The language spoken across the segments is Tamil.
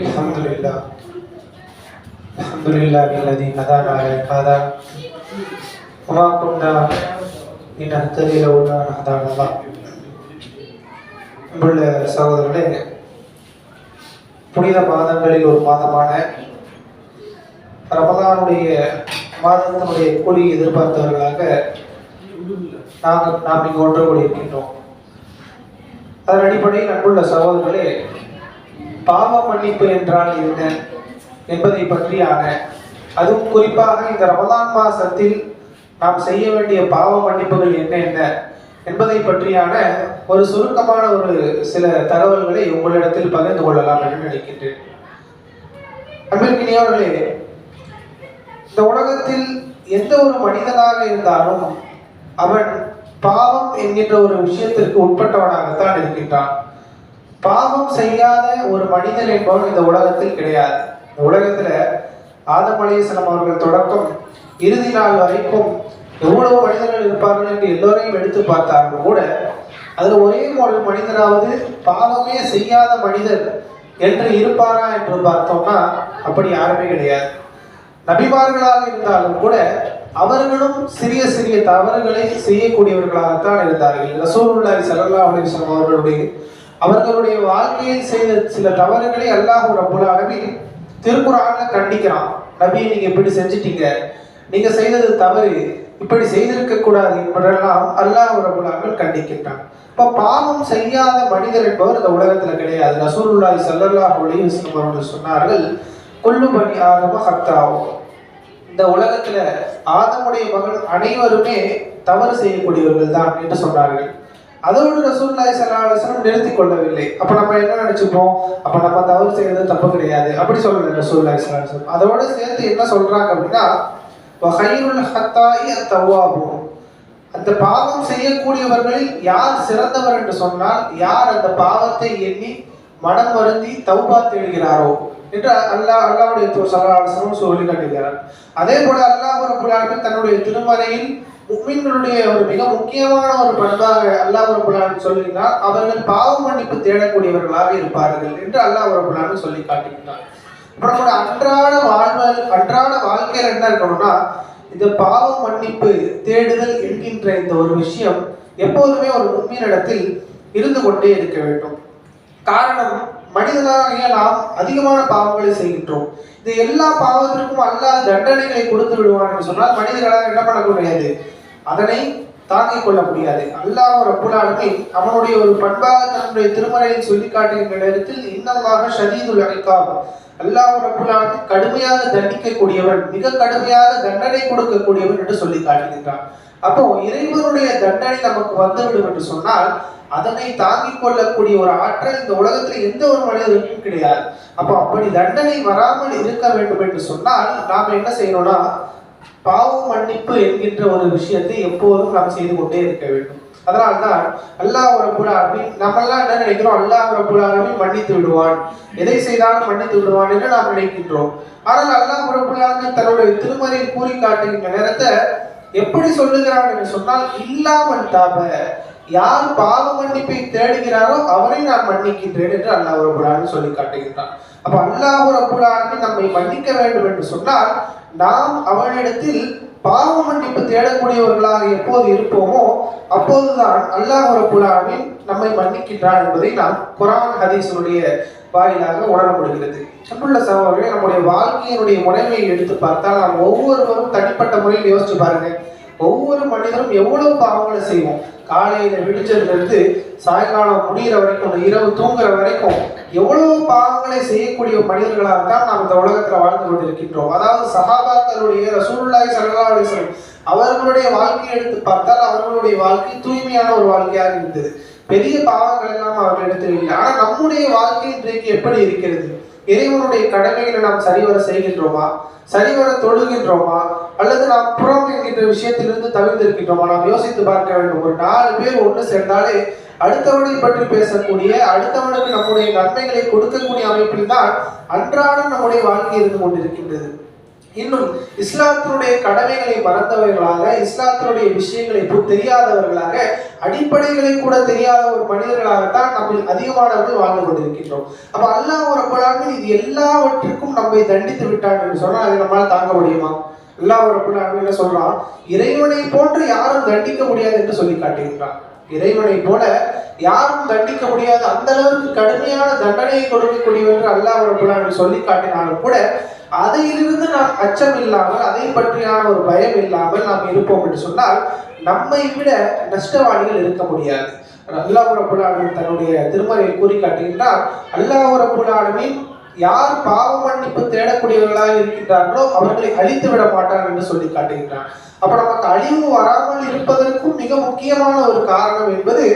الحمد لله الحمد لله الذي هدانا لهذا وما كنا لنهتدي لولا أن هدانا الله அன்புள்ள சகோதரர்களே புனித மாதங்களில் ஒரு மாதமான ரமதானுடைய மாதத்தினுடைய கூலி எதிர்பார்த்தவர்களாக நாங்கள் நாம் இங்கு ஒன்று கொண்டிருக்கின்றோம் அதன் அடிப்படையில் அன்புள்ள சகோதரர்களே பாவ மன்னிப்பு என்றால் என்ன என்பதை பற்றியான அதுவும் குறிப்பாக இந்த ரமதான் மாசத்தில் நாம் செய்ய வேண்டிய பாவ மன்னிப்புகள் என்ன என்ன என்பதை பற்றியான ஒரு சுருக்கமான ஒரு சில தகவல்களை உங்களிடத்தில் பகிர்ந்து கொள்ளலாம் என்று நினைக்கின்றேன். அன்பிற்கினியவர்களே இந்த உலகத்தில் எந்த ஒரு மனிதனாக இருந்தாலும் அவன் பாவம் என்கின்ற ஒரு விஷயத்திற்கு உட்பட்டவனாகத்தான் இருக்கின்றான். பாவம் செய்யாத ஒரு மனிதன் என்பவன் இந்த உலகத்தில் கிடையாது. இந்த உலகத்துல ஆதம் அவர்கள் தொடக்கம் இறுதி நாள் வரைக்கும் எவ்வளவு மனிதர்கள் இருப்பார்கள் என்று எல்லோரையும் எடுத்து பார்த்தார்கள் கூட அதுல ஒரே ஒரு மனிதனாவது பாவமே செய்யாத மனிதர் என்று இருப்பாரா என்று பார்த்தோம்னா அப்படி யாருமே கிடையாது. நபிமார்களாக இருந்தாலும் கூட அவர்களும் சிறிய சிறிய தவறுகளை செய்யக்கூடியவர்களாகத்தான் இருந்தார்கள். ரசூலுல்லாஹி ஸல்லல்லாஹு அலைஹி வஸல்லம் அவர்களுடைய அவர்களுடைய வாழ்க்கையில் செய்த சில தவறுகளை அல்லாஹ் ரபுல் ஆலமின் திருக்குறான்ல கண்டிக்கிறான். நபி நீங்க இப்படி செஞ்சிட்டீங்க. நீங்க செய்தது தவறு. இப்படி செய்திருக்க கூடாது என்பதெல்லாம் அல்லாஹ் ரப்புல் ஆலமீன் கண்டிக்கின்றான். இப்ப பாவம் செய்யாத மனிதர் என்பவர் இந்த உலகத்துல கிடையாது. ரசூலுல்லாஹி ஸல்லல்லாஹு அலைஹி வஸல்லம் அவர்கள் சொன்னார்கள் கொல்லு பனி ஆதம ஹத்தாவும் இந்த உலகத்துல ஆதமுடைய மகன் அனைவருமே தவறு செய்யக்கூடியவர்கள் தான் என்று சொன்னார்கள். அதோடு ரசூல்லாய் சலாஹம் நிறுத்தி கொள்ளவில்லை. அப்ப நம்ம என்ன நினைச்சுப்போம்? அப்ப நம்ம தவறு செய்யறது தப்பு கிடையாது. அப்படி சொல்றது ரசூல்லாய் சலாஹம் அதோட சேர்த்து என்ன சொல்றாங்க அப்படின்னா அந்த பாவம் செய்யக்கூடியவர்களில் யார் சிறந்தவர் என்று சொன்னால் யார் அந்த பாவத்தை எண்ணி மனம் வருந்தி தௌபா தேடுகிறாரோ என்று அல்லாஹ் அல்லாவுடைய சலாசனம் சொல்லி காட்டுகிறார் அதே போல அல்லாஹ் ரபுல்லாலுமே தன்னுடைய திருமறையில் முக்மீன்களுடைய ஒரு மிக முக்கியமான ஒரு பண்பாக அல்லாஹ் ரபுல்லாலும் சொல்லினால் அவர்கள் பாவ மன்னிப்பு தேடக்கூடியவர்களாக இருப்பார்கள் என்று அல்லாஹ் ரபுல்லாலும் சொல்லி காட்டுகிறார் அப்புறம் அன்றாட வாழ்வல் அன்றாட வாழ்க்கையில் என்ன இருக்கணும்னா இந்த பாவ மன்னிப்பு தேடுதல் என்கின்ற இந்த ஒரு விஷயம் எப்போதுமே ஒரு முக்மீனிடத்தில் இருந்து கொண்டே இருக்க வேண்டும். காரணம் மனிதனாகிய நாம் அதிகமான பாவங்களை செய்கின்றோம். இந்த எல்லா பாவத்திற்கும் அல்லாத தண்டனைகளை கொடுத்து விடுவான் என்று சொன்னால் மனிதர்களால் என்ன பண்ண முடியாது? அதனை தாங்கிக் கொள்ள முடியாது. அல்லாஹ் ரப்புலாலுமே அவனுடைய ஒரு பண்பாக தன்னுடைய திருமறையில் சொல்லி காட்டுகின்ற நேரத்தில் இன்னமாக ஷதீதுல் அழைக்காம் அல்லாஹ் ரப்புலாலுமே கடுமையாக தண்டிக்கக்கூடியவன் மிக கடுமையாக தண்டனை கொடுக்கக்கூடியவன் என்று சொல்லி காட்டுகின்றான். அப்போ இறைவனுடைய தண்டனை நமக்கு வந்துவிடும் என்று சொன்னால் அதனை தாங்கிக் கொள்ளக்கூடிய ஒரு ஆற்றல் இந்த உலகத்தில் எந்த ஒரு மனிதருக்கும் கிடையாது. அப்போ அப்படி தண்டனை வராமல் இருக்க வேண்டும் என்று சொன்னால் நாம் என்ன செய்யணும்னா பாவ மன்னிப்பு என்கின்ற ஒரு விஷயத்தை எப்போதும் நாம் செய்து கொண்டே இருக்க வேண்டும். அதனால்தான் அல்லாஹ் ரபுல் நம்ம நம்மெல்லாம் என்ன நினைக்கிறோம்? அல்லாஹ் ரபுல் ஆலமீன் மன்னித்து விடுவான். எதை செய்தாலும் மன்னித்து விடுவான் என்று நாம் நினைக்கின்றோம். ஆனால் அல்லாஹ் ரபுல் ஆலமீன் தன்னுடைய திருமறையில் கூறி காட்டுகின்ற நேரத்தை எப்படி சொல்லுகிறான் என்று சொன்னால் இல்லாமல் தாப யார் பாவ மன்னிப்பை தேடுகிறாரோ அவரை நான் மன்னிக்கின்றேன் என்று அல்லாஹ் ரபுல்லாலும் சொல்லி காட்டுகின்றான். அப்ப அல்லாஹ் ரபுல்லாலுமே நம்மை மன்னிக்க வேண்டும் என்று சொன்னால் நாம் அவனிடத்தில் பாவ மன்னிப்பு தேடக்கூடியவர்களாக எப்போது இருப்போமோ அப்போதுதான் அல்லாஹ் ரபுல்லாவின் நம்மை மன்னிக்கின்றான் என்பதை நாம் குரான் ஹதீசனுடைய வாயிலாக உணர முடிகிறது அன்புள்ள சகோதரர்களே நம்முடைய வாழ்க்கையினுடைய முறைமையை எடுத்து பார்த்தால் நாம் ஒவ்வொருவரும் தனிப்பட்ட முறையில் யோசிச்சு பாருங்க. ஒவ்வொரு மனிதரும் எவ்வளவு பாவங்களை செய்வோம். காலையில விடிச்சதுல இருந்து சாயங்காலம் முடிகிற வரைக்கும் இரவு தூங்குற வரைக்கும் எவ்வளவு பாவங்களை செய்யக்கூடிய மனிதர்களாக தான் நாம் இந்த உலகத்துல வாழ்ந்து கொண்டிருக்கின்றோம். அதாவது சகாபாக்களுடைய ரசூல்லாய் ஸல்லல்லாஹு அவர்களுடைய வாழ்க்கையை எடுத்து பார்த்தால் அவர்களுடைய வாழ்க்கை தூய்மையான ஒரு வாழ்க்கையாக இருந்தது. பெரிய பாவங்கள் எல்லாம் அவர்கள் இல்லை ஆனா நம்முடைய வாழ்க்கை இன்றைக்கு எப்படி இருக்கிறது? இறைவனுடைய கடமைகளை நாம் சரிவர செய்கின்றோமா? சரிவர தொழுகின்றோமா? அல்லது நாம் புறம் என்கின்ற விஷயத்திலிருந்து தவிர்த்திருக்கின்றோமா நாம் யோசித்து பார்க்க வேண்டும். ஒரு நாலு பேர் ஒன்று சேர்ந்தாலே அடுத்தவனை பற்றி பேசக்கூடிய அடுத்தவனுக்கு நம்முடைய நன்மைகளை கொடுக்கக்கூடிய அமைப்பில் தான் அன்றாடம் நம்முடைய வாழ்க்கை இருந்து கொண்டிருக்கின்றது. இன்னும் இஸ்லாத்தினுடைய கடமைகளை மறந்தவர்களாக இஸ்லாத்தினுடைய விஷயங்களை தெரியாதவர்களாக அடிப்படைகளை கூட தெரியாத ஒரு மனிதர்களாகத்தான் நம்ம அதிகமானவர்கள் வாழ்ந்து கொண்டிருக்கின்றோம். அப்ப அல்லாஹ் ஒரு இது எல்லாவற்றுக்கும் நம்மை தண்டித்து விட்டான் என்று சொன்னால் அதை நம்மால் தாங்க முடியுமா? அல்லாஹ் ஒரு என்ன சொல்றான்? இறைவனை போன்று யாரும் தண்டிக்க முடியாது என்று சொல்லி காட்டுகின்றான். இறைவனை போல யாரும் தண்டிக்க முடியாது அந்த அளவுக்கு கடுமையான தண்டனையை கொடுக்கக்கூடியவர் அல்லாஹ் ஒரு சொல்லி காட்டினாலும் கூட அதையிலிருந்து நாம் அச்சம் இல்லாமல் அதை பற்றியான ஒரு பயம் இல்லாமல் நாம் இருப்போம் என்று சொன்னால் நம்மை விட நஷ்டவாளிகள் இருக்க முடியாது. அல்லாஹ் ரபுல் தன்னுடைய திருமறையை கூறி காட்டுகின்றார் அல்லாஹ் ரபுல் யார் பாவ மன்னிப்பு தேடக்கூடியவர்களாக இருக்கின்றார்களோ அவர்களை அழித்து விட மாட்டார் என்று சொல்லி காட்டுகின்றார். அப்ப நமக்கு அழிவு வராமல் இருப்பதற்கும் மிக முக்கியமான ஒரு காரணம் என்பது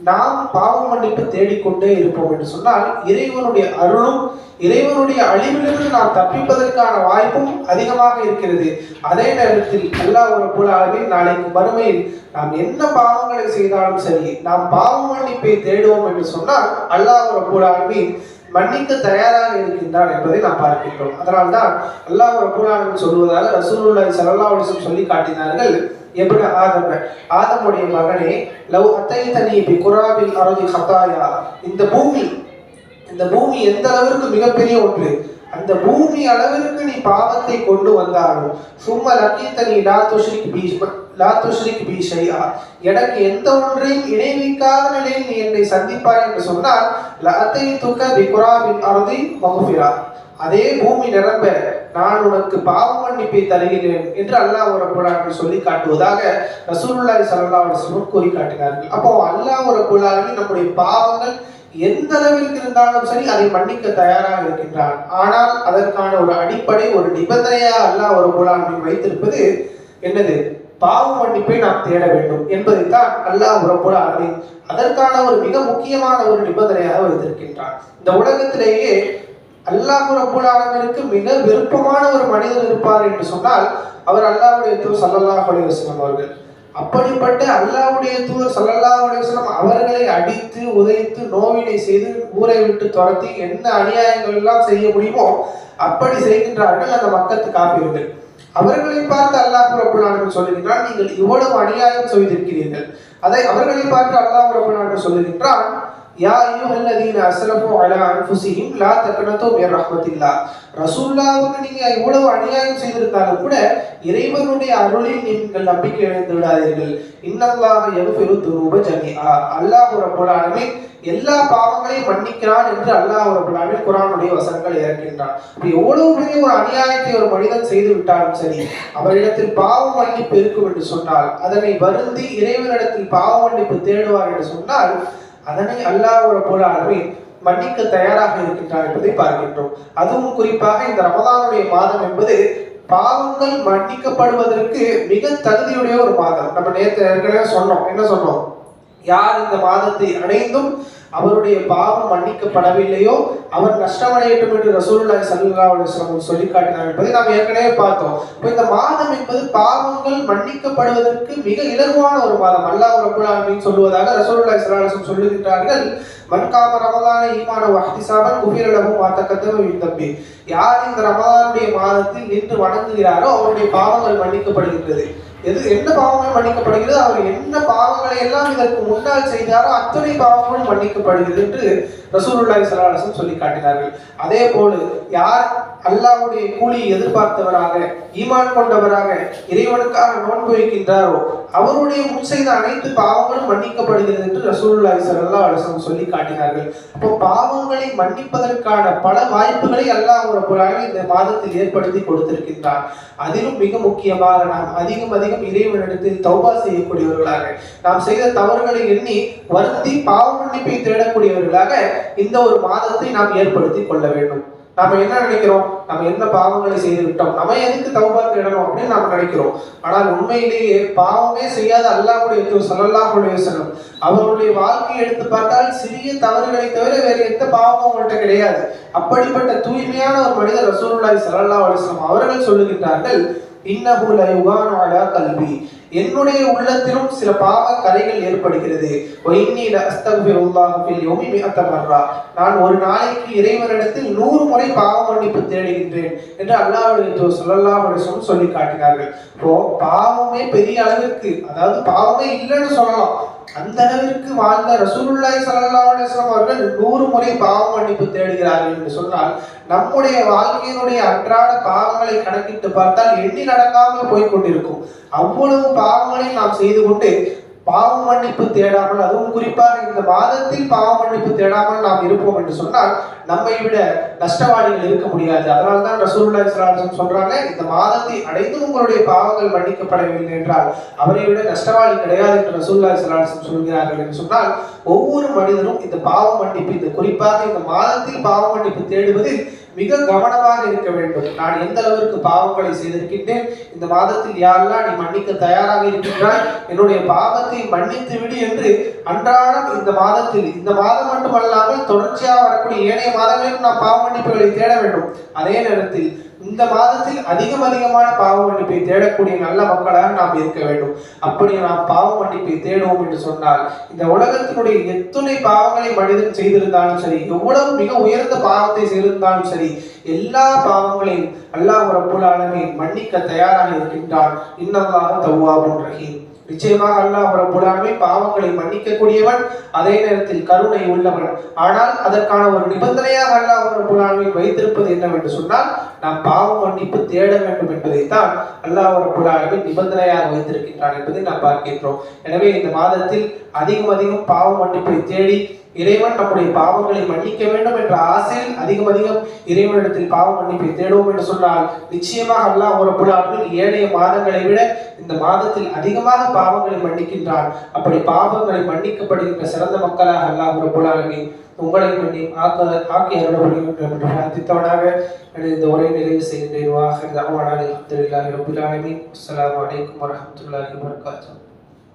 நாம் பாவ மன்னிப்பு தேடிக்கொண்டே இருப்போம் என்று சொன்னால் இறைவனுடைய அருளும் இறைவனுடைய அழிவிலிருந்து நாம் தப்பிப்பதற்கான வாய்ப்பும் அதிகமாக இருக்கிறது. அதே நேரத்தில் அல்லாஹ் ஒரு புல அளவில் நாளைக்கு மறுமையில் நாம் என்ன பாவங்களை செய்தாலும் சரி நாம் பாவ மன்னிப்பை தேடுவோம் என்று சொன்னால் அல்லாஹ் ஒரு புல அளவில் மன்னிக்க தயாராக இருக்கின்றான் என்பதை நாம் பார்க்கின்றோம். அதனால்தான் அல்லாஹ் ரபுல்லாலும் சொல்வதாக ரசூலுல்லாஹி ஸல்லல்லாஹு அலைஹி வஸல்லம் சொல்லி காட்டினார்கள் எப்படி ஆதம் ஆதமுடைய மகனே லவ் அத்தை தனி பி குராபில் அருதி ஹதாயா இந்த பூமி இந்த பூமி எந்த அளவிற்கு மிகப்பெரிய ஒன்று? அந்த பூமி அளவிற்கு நீ பாவத்தை கொண்டு வந்தாலும் சும்மா லக்கீத்தனி லா துஷ்ரிக் பீஷ்ம லா துஷ்ரிக் பி எனக்கு எந்த ஒன்றையும் இணைவிக்காத நிலையில் நீ என்னை சந்திப்பாய் என்று சொன்னால் லத்தை துக்க பி குராபின் அருதி மகுஃபிரா. அதே பூமி நிரம்ப நான் உனக்கு பாவ மன்னிப்பை தருகிறேன் என்று அல்லாஹ் ரபுல்லாஹி சொல்லி காட்டுவதாக ரசூலுல்லாஹி ஸல்லல்லாஹு அலைஹி கூறி காட்டினார்கள். அப்போ அல்லாஹ் ரபுல்லாஹி நம்முடைய பாவங்கள் எந்த அளவிற்கு இருந்தாலும் சரி அதை மன்னிக்க தயாராக இருக்கின்றான். ஆனால் அதற்கான ஒரு அடிப்படை ஒரு நிபந்தனையா அல்லாஹ் ஒரு புலாமின் வைத்திருப்பது என்னது? பாவ மன்னிப்பை நாம் தேட வேண்டும் என்பதைத்தான் அல்லாஹ் ரப்புல் ஆலமீன் அதற்கான ஒரு மிக முக்கியமான ஒரு நிபந்தனையாக வைத்திருக்கின்றான். இந்த உலகத்திலேயே அல்லாஹ் ரப்புல் ஆலமீனுக்கு மிக விருப்பமான ஒரு மனிதர் இருப்பார் என்று சொன்னால் அவர் அல்லாஹுடைய தூர் சல்லல்லாஹு அலைஹி அவர்கள் அப்படிப்பட்ட அல்லாவுடைய தூதர் சல்லல்லா அலைஹி அவர்களை அடித்து உதைத்து நோவினை செய்து ஊரை விட்டு துரத்தி என்ன அநியாயங்கள் எல்லாம் செய்ய முடியுமோ அப்படி செய்கின்றார்கள் அந்த மக்கத்து காப்பீர்கள் அவர்களை பார்த்து அல்லாஹ் ரப்பல் சொல்லுகின்றான் நீங்கள் இவ்வளவு அநியாயம் செய்திருக்கிறீர்கள். அதை அவர்களை பார்த்து அல்லாஹ் ரப்பல் சொல்லுகின்றான் யா அய்யுஹல்லதீன அஸ்ரஃபு அலா அன்ஃபுஸிஹிம் லா தக்னது மின் ரஹ்மத்தில்லா ரசூலுல்லாஹ்வுக்கு நீங்க இவ்வளவு அநியாயம் செய்திருந்தாலும் கூட இறைவனுடைய அருளில் நீங்கள் நம்பிக்கை இழந்து விடாதீர்கள் இன்னல்லாஹ யக்ஃபிரு துனூப ஜமீஆ அல்லாஹ் ரப்பல் ஆலமீன் எல்லா பாவங்களையும் மன்னிக்கிறான் என்று அல்லாஹ் ரப்பல் ஆலமீன் வசனங்கள் இறக்கின்றான் எவ்வளவு பெரிய ஒரு அநியாயத்தை ஒரு மனிதன் செய்து விட்டாலும் சரி அவரிடத்தில் பாவ மன்னிப்பு இருக்கும் என்று சொன்னால் அதனை வருந்தி இறைவனிடத்தில் பாவ மன்னிப்பு தேடுவார் என்று சொன்னால் அதனை அல்லாஹ் ரப்பல் ஆலமீன் மன்னிக்க தயாராக இருக்கின்றார் என்பதை பார்க்கின்றோம். அதுவும் குறிப்பாக இந்த ரமதானுடைய மாதம் என்பது பாவங்கள் மன்னிக்கப்படுவதற்கு மிக தகுதியுடைய ஒரு மாதம். நம்ம நேற்று ஏற்கனவே சொன்னோம். என்ன சொன்னோம்? யார் இந்த மாதத்தை அடைந்தும் அவருடைய பாவம் மன்னிக்கப்படவில்லையோ அவர் நஷ்டமடையட்டும் என்று ரசூலுல்லாஹி ஸல்லல்லாஹு அலைஹி வஸல்லம் சொல்லி காட்டினார் என்பதை நாம் ஏற்கனவே பார்த்தோம். இப்போ இந்த மாதம் என்பது பாவங்கள் மன்னிக்கப்படுவதற்கு மிக இலகுவான ஒரு மாதம் அல்லாஹ் ரப்பல் ஆலமீன் சொல்லுவதாக ரசூலுல்லாஹி ஸல்லல்லாஹு அலைஹி வஸல்லம் சொல்லுகின்றார்கள். மன்காம ரமலான ஈமான வஹ்திசாபன் குஃபிர லஹு மா தக்கத்தம தம்பி. யார் இந்த ரமலானுடைய மாதத்தில் நின்று வணங்குகிறாரோ அவருடைய பாவங்கள் மன்னிக்கப்படுகின்றது. எது என்ன பாவங்கள் மன்னிக்கப்படுகிறது அவர் என்ன பாவங்களை எல்லாம் இதற்கு முன்னால் செய்தாரோ அத்தனை பாவங்களும் மன்னிக்கப்படுகிறது என்று ரசூலுல்லாஹி சொல்லி காட்டினார்கள். அதே போல யார் அல்லாவுடைய கூலி எதிர்பார்த்தவராக ஈமான் கொண்டவராக இறைவனுக்காக நோன்பு வைக்கின்றாரோ அவருடைய முன் செய்த அனைத்து பாவங்களும் மன்னிக்கப்படுகிறது என்று ரசூலுல்லாஹி ஸல்லல்லாஹு அலைஹி வஸல்லம் சொல்லி காட்டினார்கள். அப்போ பாவங்களை மன்னிப்பதற்கான பல வாய்ப்புகளை அல்லாஹ் ரப்பல் இந்த மாதத்தில் ஏற்படுத்தி கொடுத்திருக்கின்றார் அதிலும் மிக முக்கியமாக நாம் அதிகம் அதிகம் இறைவனிடத்தில் தௌபா செய்யக்கூடியவர்களாக நாம் செய்த தவறுகளை எண்ணி வருந்தி பாவ மன்னிப்பை தேடக்கூடியவர்களாக இந்த ஒரு மாதத்தை நாம் ஏற்படுத்தி கொள்ள வேண்டும். நம்ம என்ன நினைக்கிறோம்? நம்ம என்ன பாவங்களை செய்து விட்டோம்? நம்ம எதுக்கு தௌபா தேடணும் அப்படின்னு நாம நினைக்கிறோம். ஆனால் உண்மையிலேயே பாவமே செய்யாத அல்லாஹுடைய சொல்லல்லாஹுடைய ஸல்லல்லாஹு அவருடைய வாழ்க்கையை எடுத்து பார்த்தால் சிறிய தவறுகளை தவிர வேற எந்த பாவமும் அவங்கள்ட்ட கிடையாது. அப்படிப்பட்ட தூய்மையான ஒரு மனிதர் ரசூலுல்லாஹி ஸல்லல்லாஹு அலிஸ்லாம் அவர்கள் சொல்லுகின்றார்கள் இன்னஹு லயுகான் அலா கல்வி. என்னுடைய உள்ளத்திலும் சில பாவ கரைகள் ஏற்படுகிறது. வைன்னி லஅஸ்தக்ஃபிருல்லாஹ யோமி யௌமி நான் ஒரு நாளைக்கு இறைவனிடத்தில் நூறு முறை பாவ மன்னிப்பு தேடுகின்றேன் என்று அல்லாஹ்வுடைய தூதர் சொல்லி காட்டினார்கள். இப்போ பாவமே பெரிய அளவிற்கு அதாவது பாவமே இல்லைன்னு சொல்லலாம். அந்த அளவிற்கு வாழ்ந்த ரசூலுல்லாய் ஸல்லல்லாஹு அவர்கள் நூறு முறை பாவ மன்னிப்பு தேடுகிறார்கள் என்று சொன்னால் நம்முடைய வாழ்க்கையினுடைய அன்றாட பாவங்களை கணக்கிட்டு பார்த்தால் எண்ணி நடக்காமல் போய்கொண்டிருக்கும் அவ்வளவு பாவங்களை நாம் செய்து கொண்டு பாவ மன்னிப்பு தேடாமல் அதுவும் குறிப்பாக இந்த மாதத்தில் பாவ மன்னிப்பு தேடாமல் நாம் இருப்போம் என்று சொன்னால் நம்மை விட நஷ்டவாளிகள் இருக்க முடியாது. அதனால தான் ரசூலுல்லாஹி ஸல்லல்லாஹு சொல்றாங்க இந்த மாதத்தை அடைந்து உங்களுடைய பாவங்கள் மன்னிக்கப்படவில்லை என்றால் அவரை விட நஷ்டவாளி கிடையாது என்று ரசூல்லா ஸல்லல்லாஹு சொல்கிறார்கள் என்று சொன்னால் ஒவ்வொரு மனிதனும் இந்த பாவ மன்னிப்பு இந்த குறிப்பாக இந்த மாதத்தில் பாவ மன்னிப்பு தேடுவதில் மிக கவனமாக இருக்க வேண்டும். நான் எந்த அளவிற்கு பாவங்களை செய்திருக்கின்றேன்? இந்த மாதத்தில் யாரெல்லாம் நீ மன்னிக்க தயாராக இருக்கின்றாய்? என்னுடைய பாவத்தை மன்னித்து விடு என்று அன்றாடம் இந்த மாதத்தில் இந்த மாதம் மட்டுமல்லாமல் தொடர்ச்சியாக வரக்கூடிய ஏனைய மாதங்களிலும் நாம் பாவ மன்னிப்புகளை தேட வேண்டும். அதே நேரத்தில் இந்த மாதத்தில் அதிகம் அதிகமான பாவ மன்னிப்பை தேடக்கூடிய நல்ல மக்களாக நாம் இருக்க வேண்டும். அப்படி நாம் பாவ மன்னிப்பை தேடுவோம் என்று சொன்னால் இந்த உலகத்தினுடைய எத்தனை பாவங்களை மனிதன் செய்திருந்தாலும் சரி எவ்வளவு மிக உயர்ந்த பாவத்தை செய்திருந்தாலும் சரி எல்லா பாவங்களையும் அல்லாஹ் ரப்புல் ஆலமீன் மன்னிக்க தயாராக இருக்கின்றான். இன்னல்லாஹ தவ்வாபுர் ரஹீம். நிச்சயமாக அல்லாஹ் ரப்புல் ஆலமீன் பாவங்களை மன்னிக்கக்கூடியவன் அதே நேரத்தில் கருணை உள்ளவன். ஆனால் அதற்கான ஒரு நிபந்தனையாக அல்லாஹ் ரப்புல் வைத்திருப்பது என்னவென்று சொன்னால் நாம் பாவம் மன்னிப்பு தேட வேண்டும் என்பதைத்தான் அல்லாஹ் ரப்புல் நிபந்தனையாக வைத்திருக்கின்றான் என்பதை நாம் பார்க்கின்றோம். எனவே இந்த மாதத்தில் அதிகம் அதிகம் பாவ மன்னிப்பை தேடி இறைவன் நம்முடைய பாவங்களை மன்னிக்க வேண்டும் என்ற ஆசையில் அதிகம் அதிகம் இறைவனிடத்தில் பாவ மன்னிப்பை தேடுவோம் என்று சொன்னால் நிச்சயமாக அல்லாஹ் ஒரு ஆலமீன் ஏழைய மாதங்களை விட இந்த மாதத்தில் அதிகமாக பாவங்களை மன்னிக்கின்றான். அப்படி பாவங்களை மன்னிக்கப்படுகின்ற சிறந்த மக்களாக அல்லாஹ் ஒரு ஆலமீன் உங்களை மன்னி ஆக்க ஆக்கி அருளப்படும் என்று பிரார்த்தித்தவனாக இந்த உரை நிறைவு செய்கின்றேன். வாஹர் தகவான அலமதுல்லாஹி ரபுல் ஆலமீன். அஸ்ஸலாமு அலைக்கும் வரஹ்மத்துல்லாஹி